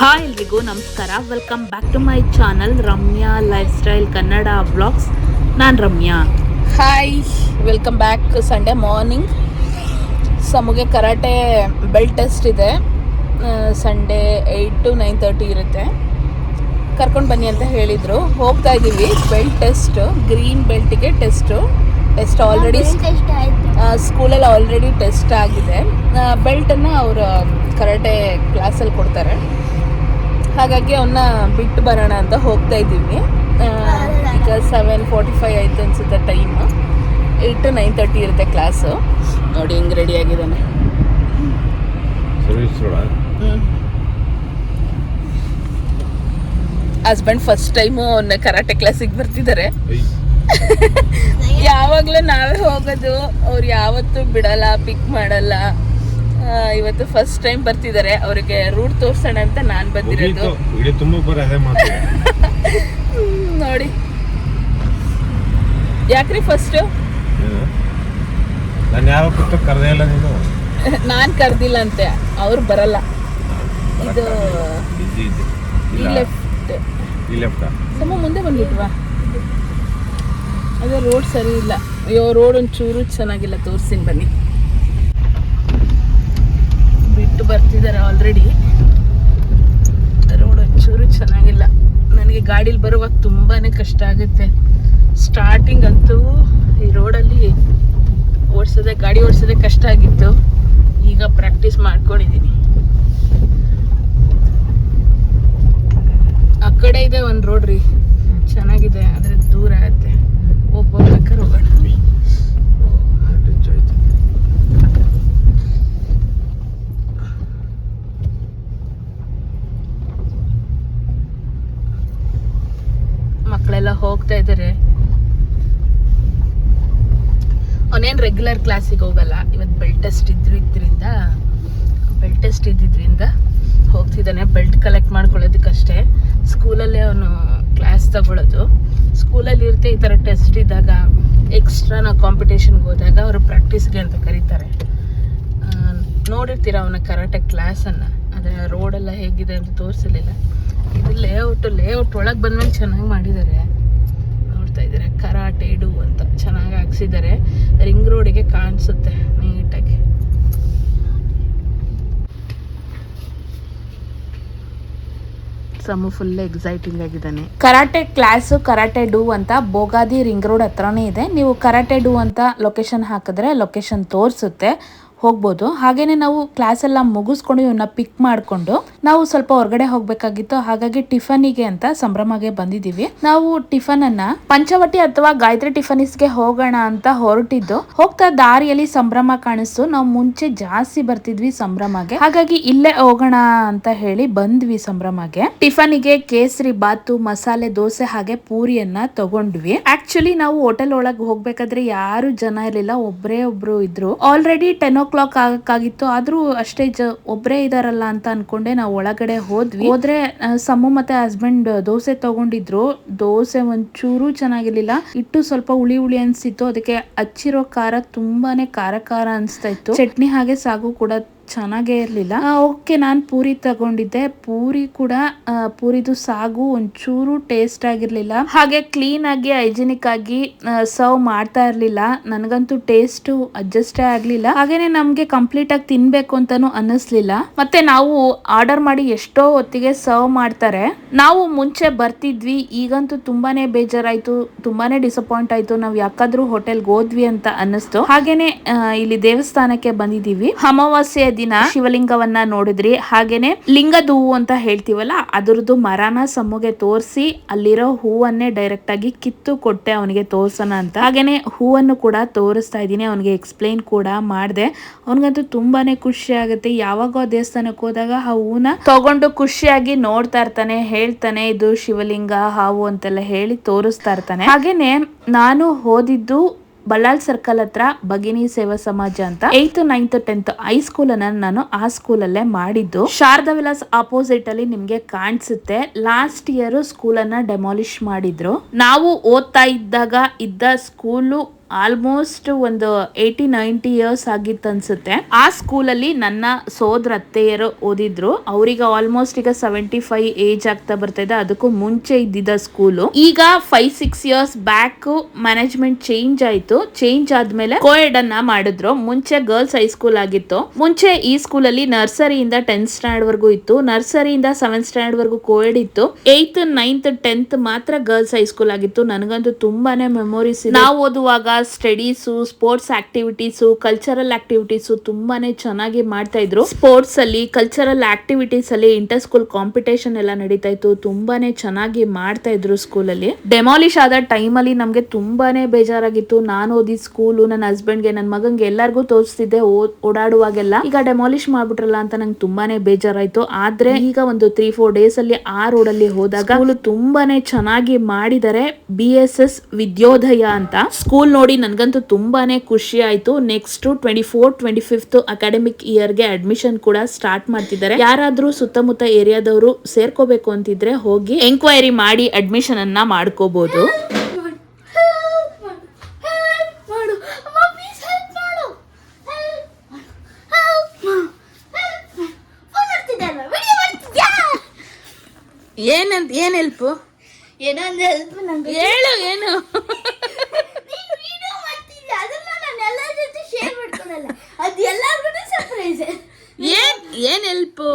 Hi ಎಲ್ರಿಗೂ ನಮಸ್ಕಾರ. Welcome back to my channel Ramya lifestyle Kannada blogs ನಾನು Ramya. Hi welcome back Sunday morning ಸಮಗೆ karate belt test ಇದೆ. Sunday eight to nine thirty ಇರುತ್ತೆ. ಕರ್ಕೊಂಡು ಬನ್ನಿ ಅಂತ ಹೇಳಿದರು. ಹೋಗ್ತಾ ಇದ್ದೀವಿ ಬೆಲ್ಟ್ ಟೆಸ್ಟ್ ಗ್ರೀನ್ ಬೆಲ್ಟಿಗೆ ಟೆಸ್ಟು ಟೆಸ್ಟ್ ಆಲ್ರೆಡಿ ಸ್ಕೂಲಲ್ಲಿ ಆಲ್ರೆಡಿ ಟೆಸ್ಟ್ ಆಗಿದೆ. ಬೆಲ್ಟನ್ನು ಅವರು ಕರಾಟೆ ಕ್ಲಾಸಲ್ಲಿ ಕೊಡ್ತಾರೆ. ಹಾಗಾಗಿ ಅವನ್ನ ಬಿಟ್ಟು ಬರೋಣ ಅಂತ ಹೋಗ್ತಾ ಇದ್ದೀವಿ. ಈಗ ಸೆವೆನ್ ಫೋರ್ಟಿ ಫೈವ್ ಆಯ್ತು ಅನ್ಸುತ್ತೆ time eight to nine thirty ಇರುತ್ತೆ ಕ್ಲಾಸು ನೋಡಿ ಹಿಂಗೆ ರೆಡಿ ಆಗಿದ್ದಾನೆ. ಹಸ್ಬೆಂಡ್ ಫಸ್ಟ್ ಟೈಮು ಅವನ್ನ ಕರಾಟೆ ಕ್ಲಾಸಿಗೆ ಬರ್ತಿದ್ದಾರೆ ಯಾವಾಗಲೂ ನಾವೇ ಹೋಗೋದು. ಅವ್ರು ಯಾವತ್ತೂ ಬಿಡಲ್ಲ ಪಿಕ್ ಮಾಡಲ್ಲ. ಇವತ್ತು ಫಸ್ಟ್ ಟೈಮ್ ಬರ್ತಿದ್ದಾರೆ ಅವರಿಗೆ ರೂಟ್ ತೋರ್ಸೋಣ ಅಂತ ನಾನು ಬಂದಿರೋದು. ನೋಡಿ. ಯಾಕ್ರಿ ಫಸ್ಟ್ ನಾನು ಯಾವ ಕೂತು ಕರೆದೇ ಇಲ್ಲ ನೀನು? ನಾನು ಕರ್ದಿಲ್ಲ ಅಂತೆ. ಅವ್ರು ಬರಲ್ಲ. ಇದು ಈ ಲೆಫ್ಟ್ ಈ ಲೆಫ್ಟ ಸಮ ಮುಂದೆ ಬಂದ್ಬಿಟ್ವಾ? ಅದೇ ರೋಡ್ ಸರಿ ಇಲ್ಲ. ಅಯ್ಯೋ ರೋಡ್ ಒಂಚೂರು ಚೆನ್ನಾಗಿಲ್ಲ. ತೋರಿಸ್ತೀನಿ ಬನ್ನಿ. ಬಿಟ್ಟು ಬರ್ತಿದ್ದಾರೆ ಆಲ್ರೆಡಿ ರೋಡ್ ಒಂಚೂರು ಚೆನ್ನಾಗಿಲ್ಲ. ನನಗೆ ಗಾಡೀಲಿ ಬರುವಾಗ ತುಂಬಾ ಕಷ್ಟ ಆಗುತ್ತೆ. ಸ್ಟಾರ್ಟಿಂಗ್ ಅಂತೂ ಈ ರೋಡಲ್ಲಿ ಓಡಿಸೋದೆ, ಗಾಡಿ ಓಡಿಸೋದೇ ಕಷ್ಟ ಆಗಿತ್ತು. ಈಗ ಪ್ರಾಕ್ಟೀಸ್ ಮಾಡ್ಕೊಂಡಿದ್ದೀನಿ ಆ ಕಡೆ ಇದೆ ಒಂದು ರೋಡ್ ರೀ. ಚೆನ್ನಾಗಿದೆ. ಆದರೆ ದೂರ ಆಗುತ್ತೆ ಹೋಗ್ಬೇಕಾದ್ರೆ ಹೋಗೋಣ ಟಚ್ ಆಯ್ತು ಮಕ್ಕಳೆಲ್ಲ ಹೋಗ್ತಾ ಇದ್ದಾರೆ ಅವನೇನು ರೆಗ್ಯುಲರ್ ಕ್ಲಾಸಿಗೆ ಹೋಗಲ್ಲ. ಇವತ್ತು ಬೆಲ್ಟ್ ಟೆಸ್ಟ್ ಇದ್ರಿಂದ ಬೆಲ್ಟ್ ಟೆಸ್ಟ್ ಇದ್ದಿದ್ದರಿಂದ ಹೋಗ್ತಿದ್ದಾನೆ. ಬೆಲ್ಟ್ ಕಲೆಕ್ಟ್ ಮಾಡ್ಕೊಳ್ಳೋದಕ್ಕಷ್ಟೇ. ಸ್ಕೂಲಲ್ಲೇ ಅವನು ಕ್ಲಾಸ್ ತಗೊಳ್ಳೋದು ಸ್ಕೂಲಲ್ಲಿ ಇರುತ್ತೆ ಈ ಥರ ಟೆಸ್ಟ್ ಇದ್ದಾಗ ಎಕ್ಸ್ಟ್ರಾ ನಾವು ಕಾಂಪಿಟೇಷನ್ಗೆ ಹೋದಾಗ ಅವರು ಪ್ರಾಕ್ಟೀಸ್ಗೆ ಅಂತ ಕರೀತಾರೆ. ನೋಡಿರ್ತೀರ ಅವನ ಕರಾಟೆ ಕ್ಲಾಸನ್ನು ಆದರೆ ರೋಡೆಲ್ಲ ಹೇಗಿದೆ ಅಂತ ತೋರಿಸಲಿಲ್ಲ. ಇದು ಲೇಔಟು ಲೇಔಟ್ ಒಳಗೆ ಬಂದ್ಮೇಲೆ ಚೆನ್ನಾಗಿ ಮಾಡಿದ್ದಾರೆ. ನೋಡ್ತಾ ಇದ್ದಾರೆ. ಕರಾಟೆ ಡು ಅಂತ ಚೆನ್ನಾಗಿ ಹಾಕ್ಸಿದ್ದಾರೆ. ರಿಂಗ್ ರೋಡಿಗೆ ಕಾಣಿಸುತ್ತೆ ನೀಟಾಗಿ. ಸಮು ಫುಲ್ ಎಕ್ಸೈಟಿಂಗ್ ಆಗಿದ್ದಾನೆ. ಕರಾಟೆ ಕ್ಲಾಸು ಕರಾಟೆ ಡೂ ಅಂತ ಬೋಗಾದಿ ರಿಂಗ್ ರೋಡ್ ಹತ್ರನೇ ಇದೆ. ನೀವು ಕರಾಟೆ ಡೂ ಅಂತ ಲೊಕೇಶನ್ ಹಾಕಿದ್ರೆ ಲೊಕೇಶನ್ ತೋರಿಸುತ್ತೆ. ಹೋಗ್ಬೋದು. ಹಾಗೇನೆ ನಾವು ಕ್ಲಾಸ್ ಎಲ್ಲ ಮುಗಿಸ್ಕೊಂಡು ಇವನ್ನ ಪಿಕ್ ಮಾಡಿಕೊಂಡು ನಾವು ಸ್ವಲ್ಪ ಹೊರಗಡೆ ಹೋಗ್ಬೇಕಾಗಿತ್ತು. ಹಾಗಾಗಿ ಟಿಫನಿಗೆ ಅಂತ ಸಂಭ್ರಮಗೆ ಬಂದಿದೀವಿ ನಾವು ಟಿಫನ್ ಅನ್ನ ಪಂಚವಟಿ ಅಥವಾ ಗಾಯತ್ರಿ ಟಿಫನಿಸ್ಗೆ ಹೋಗೋಣ ಅಂತ ಹೊರಟಿದ್ದು, ಹೋಗ್ತಾ ದಾರಿಯಲ್ಲಿ ಸಂಭ್ರಮ ಕಾಣಿಸ್ತು. ನಾವು ಮುಂಚೆ ಜಾಸ್ತಿ ಬರ್ತಿದ್ವಿ ಸಂಭ್ರಮಗೆ ಹಾಗಾಗಿ ಇಲ್ಲೇ ಹೋಗೋಣ ಅಂತ ಹೇಳಿ ಬಂದ್ವಿ ಸಂಭ್ರಮಗೆ ಟಿಫನಿಗೆ ಕೇಸರಿ ಬಾತು, ಮಸಾಲೆ, ದೋಸೆ ಹಾಗೆ ಪೂರಿಯನ್ನ ತಗೊಂಡ್ವಿ. ಆಕ್ಚುಲಿ ನಾವು ಹೋಟೆಲ್ ಒಳಗೆ ಹೋಗ್ಬೇಕಾದ್ರೆ ಯಾರು ಜನ ಇರ್ಲಿಲ್ಲ, ಒಬ್ರೇ ಒಬ್ರು ಇದ್ರು. ಆಲ್ರೆಡಿ ಟೆನ್ ಓ ಕ್ಲಾಕ್ ಆಗಕ್ಕಾಗಿತ್ತು ಆದ್ರೂ ಅಷ್ಟೇ ಜ ಒಬ್ರೇ ಇದಾರಲ್ಲ ಅಂತ ಅನ್ಕೊಂಡೆ. ನಾವು ಒಳಗಡೆ ಹೋದ್ವಿ. ಹೋದ್ರೆ ಸಮ್ಮು ಸಮು ಮತ್ತೆ ಹಸ್ಬೆಂಡ್ ದೋಸೆ ತಗೊಂಡಿದ್ರು. ದೋಸೆ ಒಂಚೂರು ಚೆನ್ನಾಗಿರ್ಲಿಲ್ಲ. ಇಟ್ಟು ಸ್ವಲ್ಪ ಹುಳಿ ಹುಳಿ ಅನ್ಸಿತ್ತು. ಅದಕ್ಕೆ ಹಚ್ಚಿರೋ ಖಾರ ತುಂಬಾನೇ ಖಾರ ಖಾರ ಅನ್ಸ್ತಾ ಇತ್ತು. ಚಟ್ನಿ ಹಾಗೆ ಸಾಗು ಕೂಡ ಚೆನ್ನಾಗೇ ಇರಲಿಲ್ಲ. ಓಕೆ, ನಾನು ಪೂರಿ ತಗೊಂಡಿದ್ದೆ. ಪೂರಿ ಕೂಡ ಪೂರಿದು ಸಾಗು ಒಂಚೂರು ಟೇಸ್ಟ್ ಆಗಿರ್ಲಿಲ್ಲ. ಹಾಗೆ ಕ್ಲೀನ್ ಆಗಿ ಹೈಜಿನಿಕ್ ಆಗಿ ಸರ್ವ್ ಮಾಡ್ತಾ ಇರ್ಲಿಲ್ಲ. ನನಗಂತೂ ಟೇಸ್ಟ್ ಅಡ್ಜಸ್ಟೇ ಆಗ್ಲಿಲ್ಲ. ಹಾಗೇನೆ ನಮ್ಗೆ ಕಂಪ್ಲೀಟ್ ಆಗಿ ತಿನ್ಬೇಕು ಅಂತಾನು ಅನ್ನಿಸ್ಲಿಲ್ಲ. ಮತ್ತೆ ನಾವು ಆರ್ಡರ್ ಮಾಡಿ ಎಷ್ಟೋ ಹೊತ್ತಿಗೆ ಸರ್ವ್ ಮಾಡ್ತಾರೆ. ನಾವು ಮುಂಚೆ ಬರ್ತಿದ್ವಿ. ಈಗಂತೂ ತುಂಬಾನೇ ಬೇಜಾರಾಯ್ತು. ತುಂಬಾನೇ ಡಿಸಪಾಯಿಂಟ್ ಆಯ್ತು. ನಾವು ಯಾಕಾದ್ರೂ ಹೋಟೆಲ್ಗೆ ಹೋದ್ವಿ ಅಂತ ಅನ್ನಿಸ್ತು. ಹಾಗೇನೆ ಇಲ್ಲಿ ದೇವಸ್ಥಾನಕ್ಕೆ ಬಂದಿದೀವಿ ಅಮಾವಾಸ್ಯೆಯ ದಿನ ಶಿವಲಿಂಗವನ್ನ ನೋಡಿದ್ರಿ. ಹಾಗೇನೆ ಲಿಂಗದ ಹೂವು ಅಂತ ಹೇಳ್ತೀವಲ್ಲ, ಅದರದ್ದು ಮರನ ಸಮ್ಮಗೆ ತೋರಿಸಿ ಅಲ್ಲಿರೋ ಹೂವನ್ನೇ ಡೈರೆಕ್ಟ್ ಆಗಿ ಕಿತ್ತು ಕೊಟ್ಟೆ ಅವನಿಗೆ ತೋರ್ಸೋಣ ಅಂತ. ಹಾಗೇನೆ ಹೂವನ್ನು ಕೂಡ ತೋರಿಸ್ತಾ ಇದ್ದೀನಿ, ಅವನಿಗೆ ಎಕ್ಸ್ಪ್ಲೈನ್ ಕೂಡ ಮಾಡಿದೆ. ಅವನಿಗಂತೂ ತುಂಬಾನೇ ಖುಷಿ ಆಗುತ್ತೆ. ಯಾವಾಗ ದೇವಸ್ಥಾನಕ್ಕೆ ಹೋದಾಗ ಆ ಹೂವನ್ನ ತಗೊಂಡು ಖುಷಿಯಾಗಿ ನೋಡ್ತಾ ಇರ್ತಾನೆ, ಹೇಳ್ತಾನೆ, ಇದು ಶಿವಲಿಂಗ ಹಾವು ಅಂತೆಲ್ಲ ಹೇಳಿ ತೋರಿಸ್ತಾ ಇರ್ತಾನೆ. ಹಾಗೇನೆ ನಾನು ಓದಿದ್ದು ಬಳ್ಳಾಲ್ ಸರ್ಕಲ್ ಹತ್ರ ಭಗಿನಿ ಸೇವಾ ಸಮಾಜ ಅಂತ eighth ninth tenth high school ಅನ್ನ ನಾನು ಆ ಸ್ಕೂಲಲ್ಲೇ ಮಾಡಿದ್ದು. ಶಾರದಾ ವಿಲಾಸ್ ಆಪೋಸಿಟ್ ಅಲ್ಲಿ ನಿಮ್ಗೆ ಕಾಣಿಸುತ್ತೆ. ಲಾಸ್ಟ್ ಇಯರ್ ಸ್ಕೂಲ್ ಅನ್ನ ಡೆಮಾಲಿಷ್ ಮಾಡಿದ್ರು. ನಾವು ಓದ್ತಾ ಇದ್ದಾಗ ಇದ್ದ ಸ್ಕೂಲು ಆಲ್ಮೋಸ್ಟ್ ಒಂದು ಏಯ್ಟಿ, ನೈಂಟಿ ಇಯರ್ಸ್ ಆಗಿತ್ತು ಅನ್ಸುತ್ತೆ. ಆ ಸ್ಕೂಲಲ್ಲಿ ನನ್ನ ಸೋದರ ಅತ್ತೆಯರು ಓದಿದ್ರು. ಅವ್ರಿಗೆ ಆಲ್ಮೋಸ್ಟ್ ಈಗ ಸೆವೆಂಟಿ ಫೈವ್ ಏಜ್ ಆಗ್ತಾ ಬರ್ತಾ ಇದೆ ಅದಕ್ಕೂ ಮುಂಚೆ ಇದ್ದಿದ್ದ ಸ್ಕೂಲು. ಈಗ five six years back management change ಆಯ್ತು. ಚೇಂಜ್ ಆದ್ಮೇಲೆ ಕೋಯೆಡ್ ಅನ್ನ ಮಾಡಿದ್ರು. ಮುಂಚೆ ಗರ್ಲ್ಸ್ ಹೈಸ್ಕೂಲ್ ಆಗಿತ್ತು. ಮುಂಚೆ ಈ ಸ್ಕೂಲಲ್ಲಿ ನರ್ಸರಿಯಿಂದ ಟೆಂತ್ ಸ್ಟ್ಯಾಂಡರ್ಡ್ ವರ್ಗೂ ಇತ್ತು. ನರ್ಸರಿಯಿಂದ ಸೆವೆಂತ್ ಸ್ಟ್ಯಾಂಡರ್ಡ್ ವರ್ಗೂ ಕೋಯೆಡ್ ಇತ್ತು. ಏಯ್ತ್ ನೈನ್ತ್ ಟೆಂತ್ ಮಾತ್ರ ಗರ್ಲ್ಸ್ ಹೈಸ್ಕೂಲ್ ಆಗಿತ್ತು. ನನಗಂತೂ ತುಂಬಾನೇ ಮೆಮೊರೀಸ್ ನಾವು ಓದುವಾಗ studies sports activities cultural activities ತುಂಬಾನೇ ಚೆನ್ನಾಗಿ ಮಾಡ್ತಾ ಇದ್ರು. ಸ್ಪೋರ್ಟ್ಸ್ ಅಲ್ಲಿ ಕಲ್ಚರಲ್ ಆಕ್ಟಿವಿಟೀಸ್ ಅಲ್ಲಿ ಇಂಟರ್ ಸ್ಕೂಲ್ ಕಾಂಪಿಟೇಷನ್ ಎಲ್ಲ ನಡೀತಾ ಇತ್ತು. ತುಂಬಾನೇ ಚೆನ್ನಾಗಿ ಮಾಡ್ತಾ ಇದ್ರು ಸ್ಕೂಲಲ್ಲಿ ಡೆಮಾಲಿಷ್ ಆದ ಟೈಮಲ್ಲಿ ನಮಗೆ ತುಂಬಾನೇ ಬೇಜಾರಾಗಿತ್ತು. ನಾನು ಓದಿ ಸ್ಕೂಲು ನನ್ನ ಹಸ್ಬೆಂಡ್ಗೆ ನನ್ನ ಮಗಂಗೆ ಎಲ್ಲರಿಗೂ ತೋರಿಸ್ತಿದ್ದೆ. ಓಡಾಡುವಾಗೆಲ್ಲ. ಈಗ ಡೆಮಾಲಿಷ್ ಮಾಡ್ಬಿಟ್ರಲ್ಲ ಅಂತ ನಂಗೆ ತುಂಬಾನೇ ಬೇಜಾರಾಯ್ತು. ಆದ್ರೆ ಈಗ ಒಂದು ತ್ರೀ ಫೋರ್ ಡೇಸ್ ಅಲ್ಲಿ ಆ ರೋಡ್ ಅಲ್ಲಿ ಹೋದಾಗ ಸ್ಕೂಲ್ ತುಂಬಾನೇ ಚೆನ್ನಾಗಿ ಮಾಡಿದ್ದಾರೆ ಬಿ ಎಸ್ ಎಸ್ ವಿದ್ಯೋದಯ ಅಂತ. ಸ್ಕೂಲ್ ನೋಡಿ ನನ್ಗಂತೂ ತುಂಬಾನೇ ಖುಷಿ ಆಯಿತು. Next twenty four twenty fifth academic ಇಯರ್ಗೆ ಅಡ್ಮಿಷನ್ ಕೂಡ ಸ್ಟಾರ್ಟ್ ಮಾಡ್ತಿದ್ದಾರೆ. ಯಾರಾದ್ರೂ ಸುತ್ತಮುತ್ತ ಏರಿಯಾದವರು ಸೇರ್ಕೋಬೇಕು ಅಂತಿದ್ರೆ ಹೋಗಿ ಎಂಕ್ವೈರಿ ಮಾಡಿ ಅಡ್ಮಿಷನ್ ಅನ್ನ ಮಾಡ್ಕೋಬಹುದು ಏನಂತ ಏನ್ ಹೆಲ್ಪು ಏನೋ ಒಂದು ಹೆಲ್ಪ್ ನಂಗೆ. ಹೇಳು ಏನು ನೀನು ವಿಡಿಯೋ ಮಾಡ್ತಿದ್ಯಾ ಅದನ್ನ ನಾನು ಎಲ್ಲರ ಜೊತೆ ಶೇರ್ ಮಾಡ್ಕೊಳಲ್ಲ ಅದು ಎಲ್ಲರಿಗೂ ಸರ್ಪ್ರೈಸ್ ಏನ್ ಏನ್ ಹೆಲ್ಪು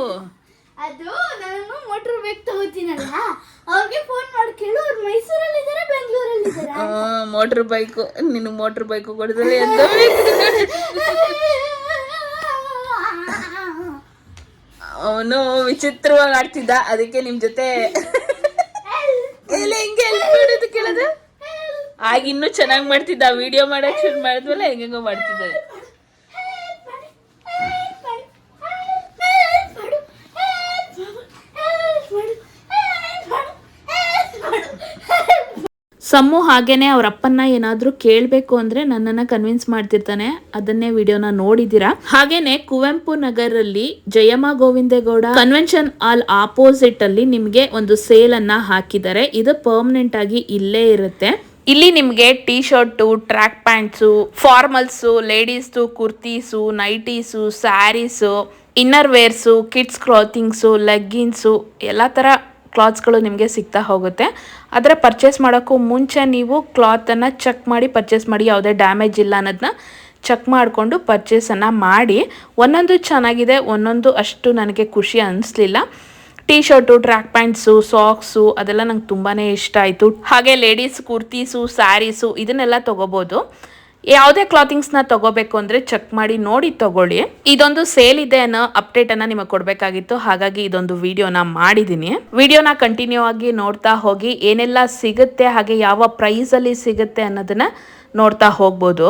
ಅದು ನಾನು ಮೋಟ್ರ್ ಬೈಕ್ ತಗೋತೀನಲ್ಲ ಅವ್ರಿಗೆ ಫೋನ್ ಮಾಡಿ ಕೇಳು ಅವ್ರು ಮೈಸೂರಲ್ಲಿ ಇದ್ದಾರೆ ಬೆಂಗಳೂರಲ್ಲಿ ಇದ್ದಾರೆ ಮೋಟರ್ ಬೈಕು ನಿನ್ನ ಮೋಟರ್ ಬೈಕು ಕೊಡಿದ್ರೆ ಎಂತ ಅವನು ವಿಚಿತ್ರವಾಗಿ ಆಡ್ತಿದ್ದ, ಅದಕ್ಕೆ ನಿಮ್ ಜೊತೆ ಮಾಡೋದು ಕೇಳೋದು? ಆಗ ಚೆನ್ನಾಗಿ ಮಾಡ್ತಿದ್ದ ವಿಡಿಯೋ ಮಾಡಕ್ ಶುರು ಮಾಡಿದ್ಮೇಲೆ ಹೆಂಗೆಂಗೋ ಮಾಡ್ತಿದ್ದ ಸಮ್ಮು ಹಾಗೇನೆ ಅವ್ರ ಅಪ್ಪನ್ನ ಏನಾದ್ರೂ ಕೇಳಬೇಕು ಅಂದ್ರೆ ನನ್ನನ್ನ ಕನ್ವಿನ್ಸ್ ಮಾಡ್ತಿರ್ತಾನೆ. ಅದನ್ನೇ ವಿಡಿಯೋನ ನೋಡಿದ್ದೀರಾ ಹಾಗೇನೆ Kuvempu ನಗರಲ್ಲಿ Jayamma Govindegowda convention hall opposite ಅಲ್ಲಿ ನಿಮ್ಗೆ ಒಂದು ಸೇಲ್ ಅನ್ನ ಹಾಕಿದ್ದಾರೆ. ಇದು ಪರ್ಮನೆಂಟ್ ಆಗಿ ಇಲ್ಲೇ ಇರುತ್ತೆ. ಇಲ್ಲಿ ನಿಮಗೆ T shirt track pants formals ಲೇಡೀಸ್ದು kurtis nighties saris inner wears kids clothings leggings ಎಲ್ಲ ಥರ ಕ್ಲಾತ್ಸ್ಗಳು ನಿಮಗೆ ಸಿಗ್ತಾ ಹೋಗುತ್ತೆ. ಅದರ ಪರ್ಚೇಸ್ ಮಾಡೋಕ್ಕೂ ಮುಂಚೆ ನೀವು ಕ್ಲಾತನ್ನು ಚೆಕ್ ಮಾಡಿ ಪರ್ಚೇಸ್ ಮಾಡಿ, ಯಾವುದೇ ಡ್ಯಾಮೇಜ್ ಇಲ್ಲ ಅನ್ನೋದನ್ನ ಚೆಕ್ ಮಾಡಿಕೊಂಡು ಪರ್ಚೇಸನ್ನು ಮಾಡಿ. ಒಂದೊಂದು ಚೆನ್ನಾಗಿದೆ, ಒಂದೊಂದು ಅಷ್ಟು ನನಗೆ ಖುಷಿ ಅನ್ನಿಸ್ಲಿಲ್ಲ T shirt track pants socks ಅದೆಲ್ಲ ನಂಗೆ ತುಂಬಾ ಇಷ್ಟ ಆಯಿತು. ಹಾಗೆ ಲೇಡೀಸ್ ಕುರ್ತೀಸು ಸ್ಯಾರೀಸು ಇದನ್ನೆಲ್ಲ ತೊಗೋಬೋದು. ಯಾವುದೇ ಕ್ಲಾತಿಂಗ್ಸ್ನ ತಗೋಬೇಕು ಅಂದರೆ ಚೆಕ್ ಮಾಡಿ ನೋಡಿ ತಗೊಳ್ಳಿ. ಇದೊಂದು ಸೇಲ್ ಇದೆ ಅನ್ನೋ ಅಪ್ಡೇಟನ್ನು ನಿಮಗೆ ಕೊಡಬೇಕಾಗಿತ್ತು. ಹಾಗಾಗಿ ಇದೊಂದು ವಿಡಿಯೋನ ಮಾಡಿದ್ದೀನಿ ವಿಡಿಯೋನ ಕಂಟಿನ್ಯೂ ಆಗಿ ನೋಡ್ತಾ ಹೋಗಿ, ಏನೆಲ್ಲ ಸಿಗುತ್ತೆ, ಹಾಗೆ ಯಾವ ಪ್ರೈಸಲ್ಲಿ ಸಿಗುತ್ತೆ ಅನ್ನೋದನ್ನ ನೋಡ್ತಾ ಹೋಗ್ಬೋದು.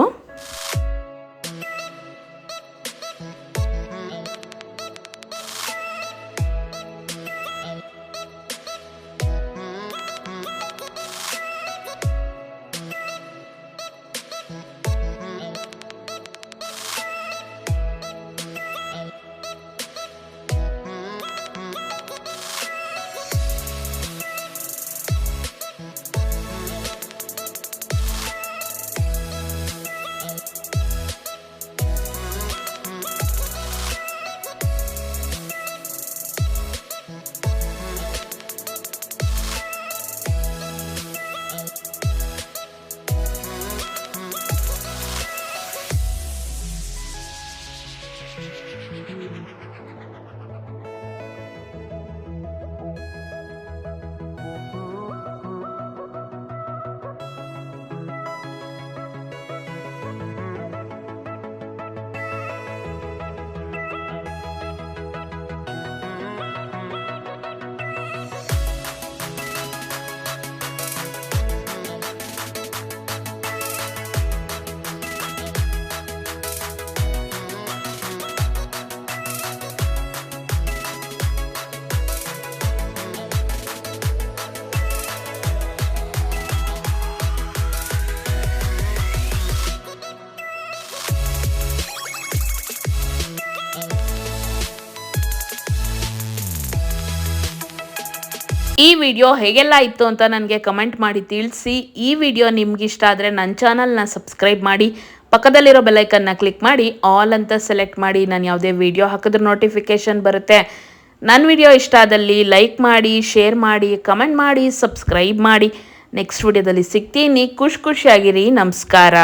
ಈ ವಿಡಿಯೋ ಹೇಗೆಲ್ಲ ಇತ್ತು ಅಂತ ನನಗೆ ಕಮೆಂಟ್ ಮಾಡಿ ತಿಳಿಸಿ. ಈ ವಿಡಿಯೋ ನಿಮ್ಗೆ ಇಷ್ಟ ಆದರೆ ನನ್ನ ಚಾನಲ್ನ ಸಬ್ಸ್ಕ್ರೈಬ್ ಮಾಡಿ, ಪಕ್ಕದಲ್ಲಿರೋ ಬೆಲೈಕನ್ನ ಕ್ಲಿಕ್ ಮಾಡಿ, ಆಲ್ ಅಂತ ಸೆಲೆಕ್ಟ್ ಮಾಡಿ. ನಾನು ಯಾವುದೇ ವಿಡಿಯೋ ಹಾಕಿದ್ರೆ ನೋಟಿಫಿಕೇಷನ್ ಬರುತ್ತೆ. ನನ್ನ ವಿಡಿಯೋ ಇಷ್ಟ ಆದಲ್ಲಿ ಲೈಕ್ ಮಾಡಿ, ಶೇರ್ ಮಾಡಿ, ಕಮೆಂಟ್ ಮಾಡಿ, ಸಬ್ಸ್ಕ್ರೈಬ್ ಮಾಡಿ. ನೆಕ್ಸ್ಟ್ ವಿಡಿಯೋದಲ್ಲಿ ಸಿಗ್ತೀನಿ. ಖುಷಿ ಖುಷಿಯಾಗಿರಿ. ನಮಸ್ಕಾರ.